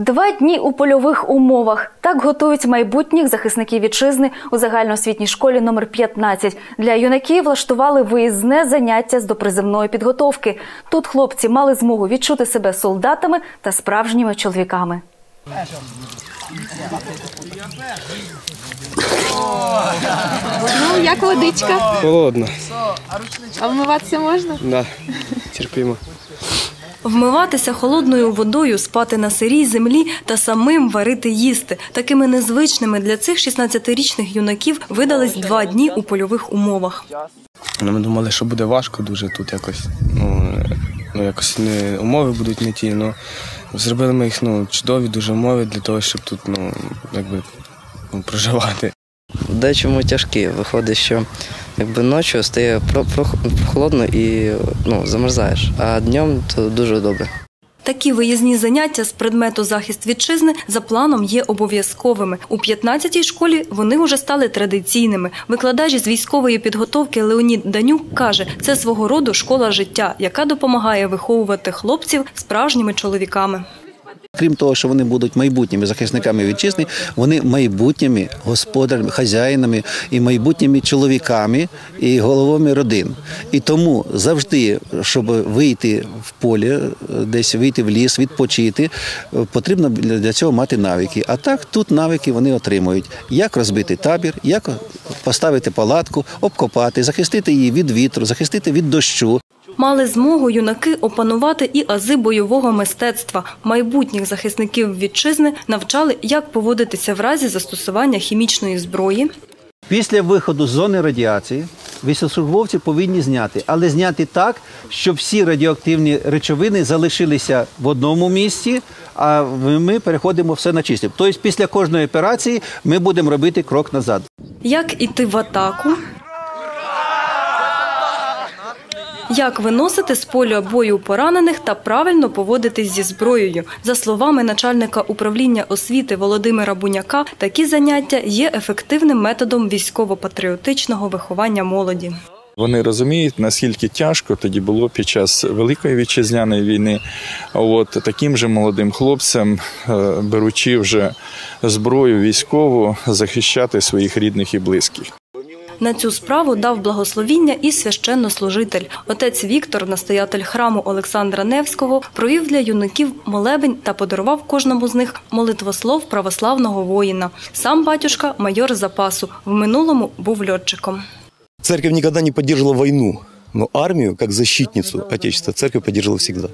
Два дні у польових умовах так готують майбутніх захисників вітчизни у загальноосвітній школі номер 15. Для юнаків влаштували виїзне заняття з допризивної підготовки. Тут хлопці мали змогу відчути себе солдатами та справжніми чоловіками. Ну, як водичка? Холодно, А вмиватися можна? да. терпимо. Вмиватися холодною водою, спати на сирій землі та самим варити їсти. Такими незвичними для цих 16-річних юнаків видались два дні у польових умовах. Ну, Ми думали, що буде важко дуже тут якось. Ну, ну якось не умови будуть не ті. Ну, зробили ми їх ну, чудові дуже умови для того, щоб тут ну, якби, ну, проживати. В дечому тяжкі. Виходить, що якби ночі стає про, про, і ну, замерзаєш, а днем то дуже добре. Такі виїзні заняття з предмету захист вітчизни за планом є обов'язковими. У 15-й школі вони вже стали традиційними. Викладач з військової підготовки Леонід Данюк каже, це свого роду школа життя, яка допомагає виховувати хлопців справжніми чоловіками. Крім того, що вони будуть майбутніми захисниками вітчизни, вони майбутніми господарями, хазяїнами і майбутніми чоловіками і головами родин. І тому завжди, щоб вийти в поле, десь вийти в ліс, відпочити, потрібно для цього мати навики. А так тут навики вони отримують: як розбити табір, як поставити палатку, обкопати, захистити її від вітру, захистити від дощу. Мали змогу юнаки опанувати і ази бойового мистецтва. Майбутніх захисників вітчизни навчали, як поводитися в разі застосування хімічної зброї, Після виходу з зони радіації військовослужбовці повинні зняти, але зняти так, щоб всі радіоактивні речовини залишилися в одному місці, а ми переходимо все на чисті. Тобто після кожної операції ми будемо робити крок назад. як іти в атаку. Як виносити з поля бою поранених та правильно поводитись зі зброєю? За словами начальника управління освіти Володимира Буняка, такі заняття є ефективним методом військово-патріотичного виховання молоді. Вони розуміють, наскільки тяжко тоді було під час Великої вітчизняної війни. От таким же молодим хлопцям, е, беручи вже зброю військову, захищати своїх рідних і близьких. На цю справу дав благословіння і священнослужитель. Отець Віктор, настоятель храму Олександра Невського, провів для юнаків молебень та подарував кожному з них молитвослов православного воїна. Сам батюшка майор запасу в минулому був льотчиком. Церковь никогда не поддерживала войну, но армию, как защитницу Отечества, церковь поддерживала всегда.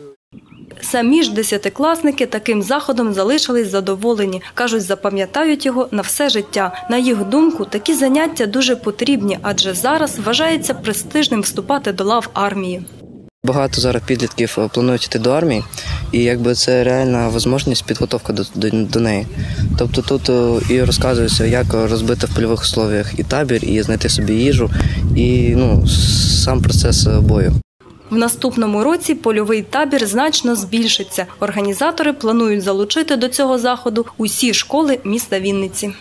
Самі ж десятикласники таким заходом залишились задоволені. кажуть, запам'ятають його на все життя. На їх думку, такі заняття дуже потрібні, адже зараз вважається престижним вступати до лав армії. Багато зараз підлітків е, планують йти до армії, і якби це реальна можливість підготовка до, до, до неї. Тобто тут е, і розказується, як розбити в польових условіях і табір, і знайти собі їжу, і ну, сам процес е, бою. В наступному році польовий табір значно збільшиться. Організатори планують залучити до цього заходу усі школи міста Вінниці.